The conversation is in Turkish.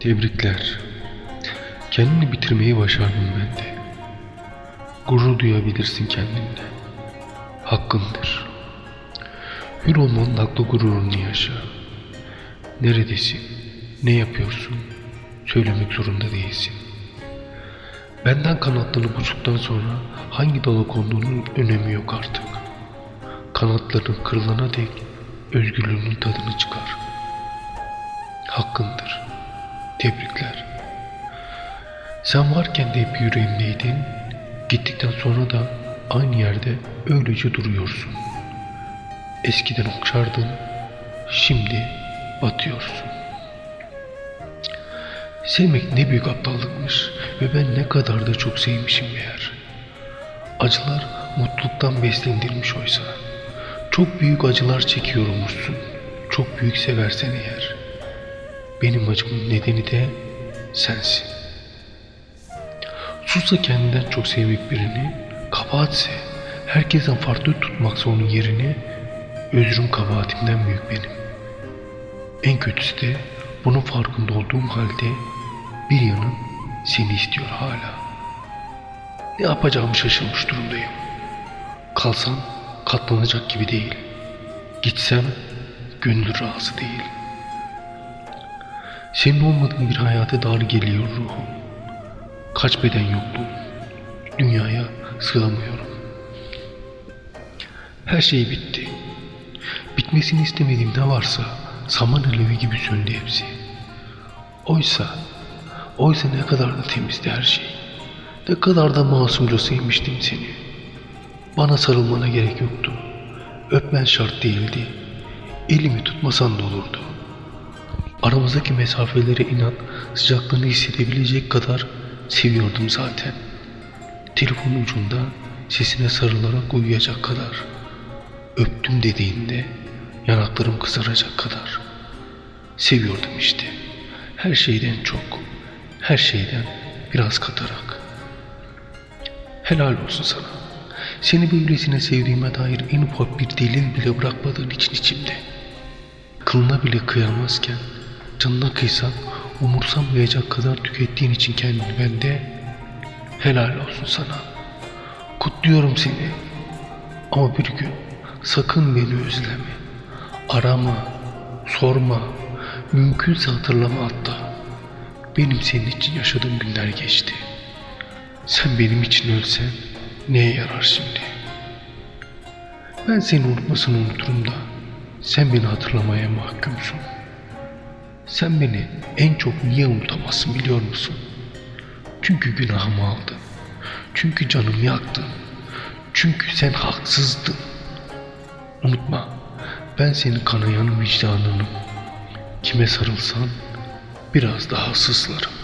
Tebrikler. Kendini bitirmeyi başardın ben de. Gurur duyabilirsin kendinle. Hakkındır. Hür olmanın haklı gururunu yaşa. Neredesin? Ne yapıyorsun? Söylemek zorunda değilsin. Benden kanatlarını bulduktan sonra hangi dala konduğunun önemi yok artık. Kanatların kırılana dek özgürlüğünün tadını çıkar. Hakkındır. Tebrikler. Sen varken de hep yüreğimdeydin. Gittikten sonra da aynı yerde öylece duruyorsun. Eskiden okşardın, şimdi batıyorsun. Sevmek ne büyük aptallıkmış ve ben ne kadar da çok sevmişim meğer. Acılar mutluluktan beslendirmiş oysa. Çok büyük acılar çekiyormuşsun. Çok büyük seversen eğer. Benim acımın nedeni de sensin. Sussa kendinden çok sevmek birini, kabahatse herkesten farklı tutmaksa onun yerini, özrüm kabahatimden büyük benim. En kötüsü de bunun farkında olduğum halde bir yanım seni istiyor hala. Ne yapacağımı şaşırmış durumdayım. Kalsam katlanacak gibi değil. Gitsem gönül razı değil. Senin olmadığın bir hayata dar geliyor ruhum. Kaç beden yokluğum. Dünyaya sığamıyorum. Her şey bitti. Bitmesini istemediğim ne varsa saman alevi gibi söndü hepsi. Oysa, oysa ne kadar da temizdi her şey. Ne kadar da masumca sevmiştim seni. Bana sarılmana gerek yoktu. Öpmen şart değildi. Elimi tutmasan da olurdu. Aramızdaki mesafelere inan sıcaklığını hissedebilecek kadar seviyordum zaten. Telefonun ucunda sesine sarılarak uyuyacak kadar. Öptüm dediğinde yanaklarım kızaracak kadar. Seviyordum işte. Her şeyden çok, her şeyden biraz katarak. Helal olsun sana. Seni böylesine sevdiğime dair en ufak bir delil bile bırakmadığın için içimde. Kılına bile kıyamazken canına kıysan umursamayacak kadar tükettiğin için kendini bende helal olsun sana. Kutluyorum seni. Ama bir gün sakın beni özleme. Arama, sorma, mümkünse hatırlama hatta. Benim senin için yaşadığım günler geçti. Sen benim için ölsen neye yarar şimdi? Ben seni unutmasını unuturum da sen beni hatırlamaya mahkumsun. Sen beni en çok niye unutamazsın biliyor musun? Çünkü günahımı aldın. Çünkü canımı yaktın. Çünkü sen haksızdın. Unutma, ben senin kanayan vicdanınım. Kime sarılsan biraz daha sızlarım.